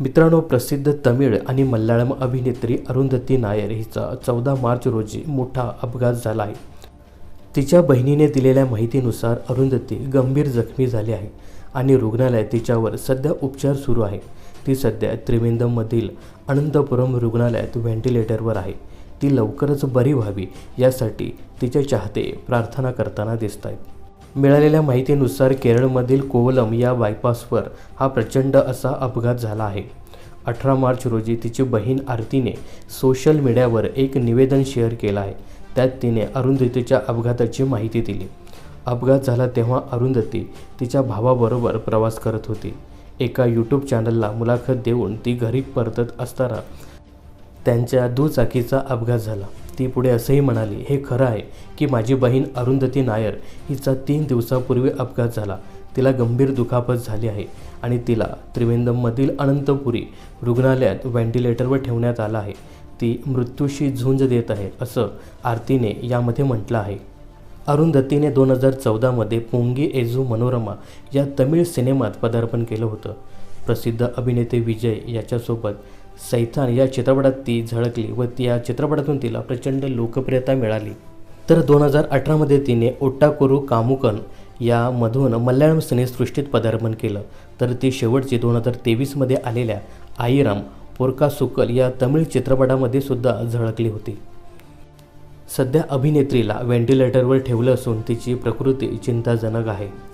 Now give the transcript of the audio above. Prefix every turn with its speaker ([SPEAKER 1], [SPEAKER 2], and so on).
[SPEAKER 1] मित्रांनो प्रसिद्ध तमिळ आणि मल्याळम अभिनेत्री अरुंधती नायर हिचा चौदा मार्च रोजी मोठा अपघात झाला आहे. तिच्या बहिणीने दिलेल्या माहितीनुसार अरुंधती गंभीर जखमी झाली आहे आणि रुग्णालयात तिच्यावर सध्या उपचार सुरू आहे. ती सध्या त्रिवेंद्रममधील अनंतपुरम रुग्णालयात व्हेंटिलेटरवर आहे. ती लवकरच बरी व्हावी यासाठी तिचे चाहते प्रार्थना करताना दिसत आहेत मिळालेल्या माहितीनुसार केरळमधील कोवलम या बायपासवर हा प्रचंड असा अपघात झाला आहे. अठरा मार्च रोजी तिची बहीण आरतीने सोशल मीडियावर एक निवेदन शेअर केलं आहे. त्यात तिने अरुंधतीच्या अपघाताची माहिती दिली. अपघात झाला तेव्हा अरुंधती तिच्या भावाबरोबर प्रवास करत होती. एका यूट्यूब चॅनलला मुलाखत देऊन ती घरी परतत असताना त्यांच्या दुचाकीचा अपघात झाला. ती पुढे असंही म्हणाली हे खरं आहे की माझी बहीण अरुंधती नायर हिचा तीन दिवसापूर्वी अपघात झाला. तिला गंभीर दुखापत झाली आहे आणि तिला त्रिवेंद्रममधील अनंतपुरी रुग्णालयात व्हेंटिलेटरवर ठेवण्यात आलं आहे. ती मृत्यूशी झुंज देत आहे असं आरतीने यामध्ये म्हटलं आहे. अरुंधतीने दोन हजार चौदामध्ये पोंगी एझू मनोरमा या तमिळ सिनेमात पदार्पण केलं होतं. प्रसिद्ध अभिनेते विजय याच्यासोबत सैथान या चित्रपटात ती झळकली व त्या चित्रपटातून तिला प्रचंड लोकप्रियता मिळाली. तर दोन हजार अठरामध्ये तिने ओट्टाकोरू कामुकन यामधून मल्याळम सिनेसृष्टीत पदार्पण केलं. तर ती शेवटची दोन हजार तेवीसमध्ये आलेल्या आईराम पोरका सुकल या तमिळ चित्रपटामध्ये सुद्धा झळकली होती. सध्या अभिनेत्रीला व्हेंटिलेटरवर ठेवलं असून तिची प्रकृती चिंताजनक आहे.